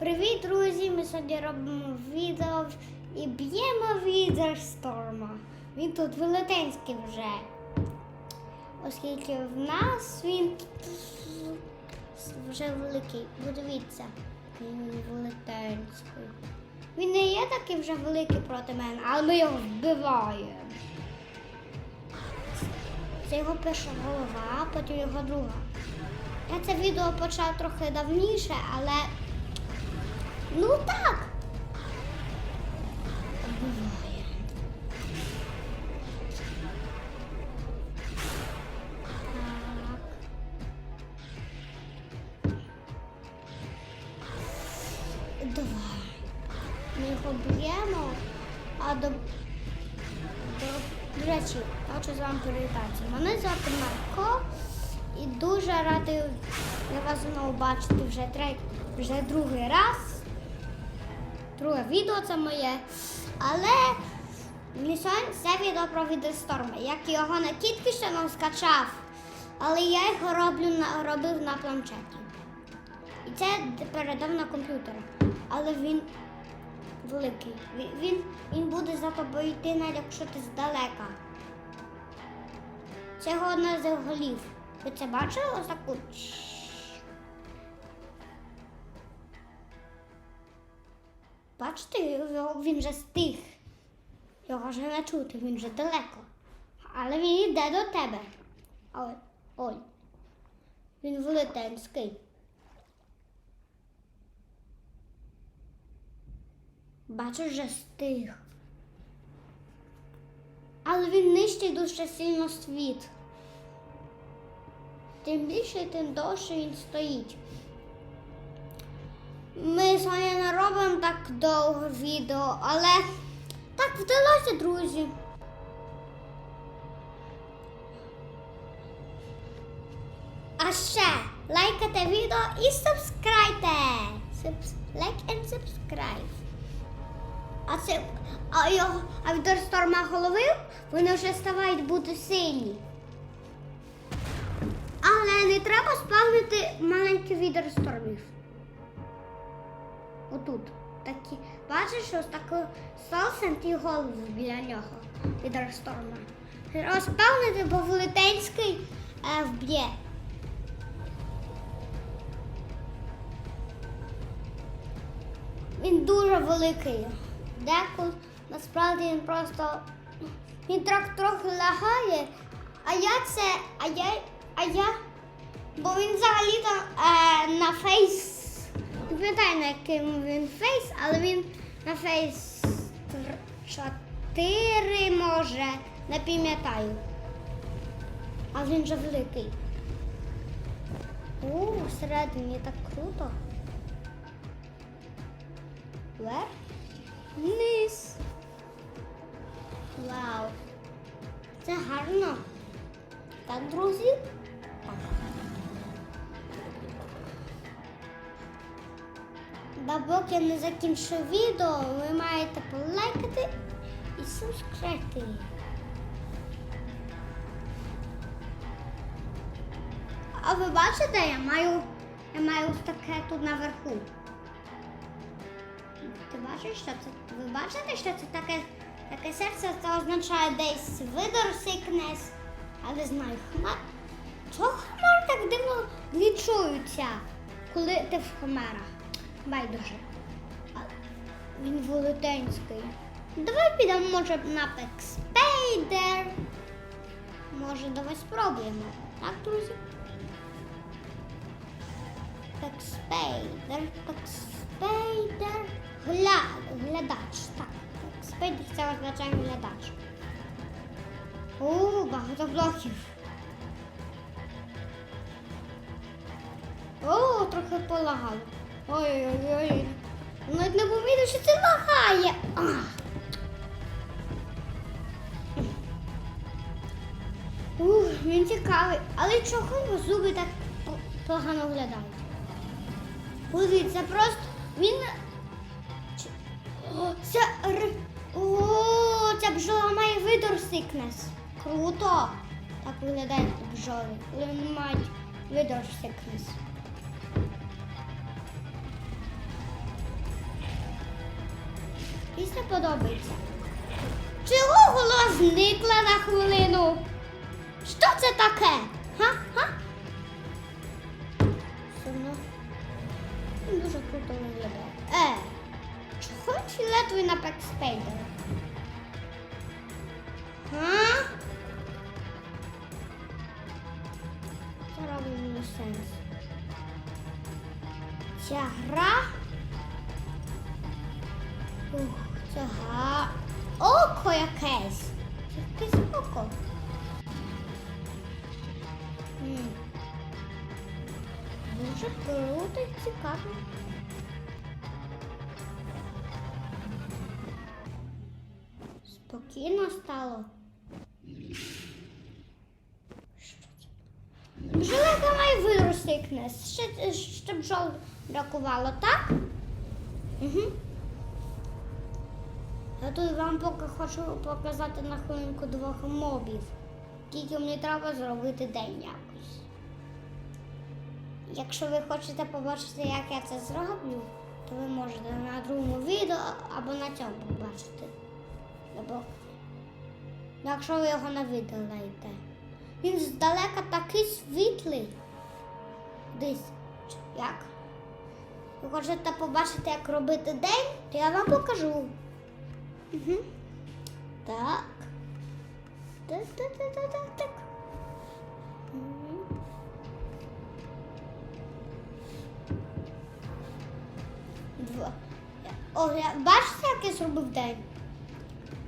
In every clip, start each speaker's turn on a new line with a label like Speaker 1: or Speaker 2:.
Speaker 1: Привіт, друзі! Ми сьогодні робимо відео і б'ємо Відерсторма. Він тут велетенський вже. Оскільки в нас він вже великий. Подивіться, він велетенський. Він не є такий вже великий проти мене, але ми його вбиваємо. Це його перша голова, потім його друга. Я це відео почав трохи давніше, але ну так. Буває. Так. Ми його а до, речі, хочу з вами привітатися. Мене звати Марко і дуже радий вас знову бачити вже третій, вже другий раз. Друге відео це моє. Але сьогодні це відео про відеосторми. Як його не тільки що нам скачав, але я його роблю на, робив на планшеті. І це передав на комп'ютер. Але він великий. Він, він буде за тобою йти, навіть якщо ти здалека. Це його одна з голів. Ви це бачили? Ось таку. Бачите, він вже стих. Його вже не чути, він вже далеко. Але він йде до тебе. Ой, ой. Він велетенський. Бачу, вже стих. Але він нищить дуже сильно світ. Тим більше, тим довше він стоїть. Ми з вами не робимо так довго відео, але так вдалося, друзі. А ще лайкайте відео і субскрайте. Лайк і subscribe. А це а його а від шторма голови вони вже ставають бути сильні. Але не треба спавнити маленьких відерстормів. Отут. Такі. Бачиш, ось таку сосент і голову біля нього відерсторма. Треба спавнити, бо велетенський е, вб'є. Він дуже великий. Деколи насправді він просто він трохи трохи лагає. А я це, а я, а я, бо він взагалі там е, на фейс. Пам'ятаю, на яким він фейс, але він на фейс 4 може, не пам'ятаю. А він же великий. О, всередині так круто. Вверх, вниз. Вау. Це гарно. Так, друзі. Поки не закінчу відео, ви маєте полайкати і субскрайбити. А ви бачите, я маю, я маю ось таке тут наверху. Ти бачиш, що це? Ви бачите, що це таке, таке серце? Це означає десь видор sickness. Але знаю, хмар. Чого хмари так дивно глічуються, коли ти в хмарах? Байдуже. А Він велетенський. Давай підемо, може, на Пекспейдер. Може, давай спробуємо. Так, друзі? Пекспейдер, Пекспейдер. Гля... Глядач. Так. Пекспейдер це означає глядач. О, багато блоків. О, трохи полагало. Ой-ой-ой. Навіть не помітив, що це лагає. Ух, він цікавий. Але чого зуби так погано виглядають? Подивіться, просто він. О, це. О, ця бджола має видор сикнес. Круто. Так виглядають бджоли, вони мають видор сикнес. Пісня подобається. Чого голос зникла на хвилину? Що це таке? Га? Га? Сумно. Дуже круто виглядає. Е, чого він фіолетовий на бекспейдер? Га? Це робить мені сенс. Ця гра. Ух, це га. Око якесь. Це Якесь око. М. Дуже круто і цікаво. Спокійно стало. Бджолика має вирости кнес, ще, ще бджол бракувало, так? Угу. Я тут вам поки хочу показати на хвилинку двох мобів. Тільки мені треба зробити день якось. Якщо ви хочете побачити, як я це зроблю, то ви можете на другому відео або на цьому побачити. Або якщо ви його не видалите. Він здалека такий світлий. Десь як? Ви хочете побачити, як робити день, то я вам покажу. Так. Так, так, так, так, так, так. Два. О, я- бачите, як я зробив день?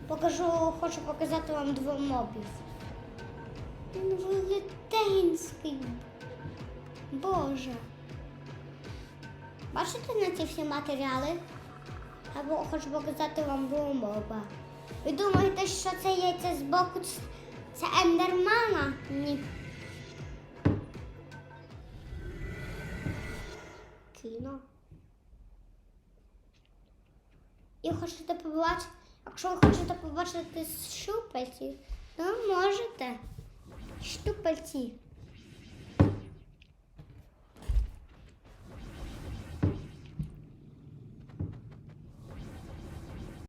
Speaker 1: Покажу, хочу показати вам двох мобів. Він велетенський. Боже. Бачите на ці всі матеріали? Або хочу показати вам моба. Ви думаєте, що це яйце з боку це ендермана? Ні. Кіно. І хочете побачити, якщо ви хочете побачити щупальці, то можете. Щупальці.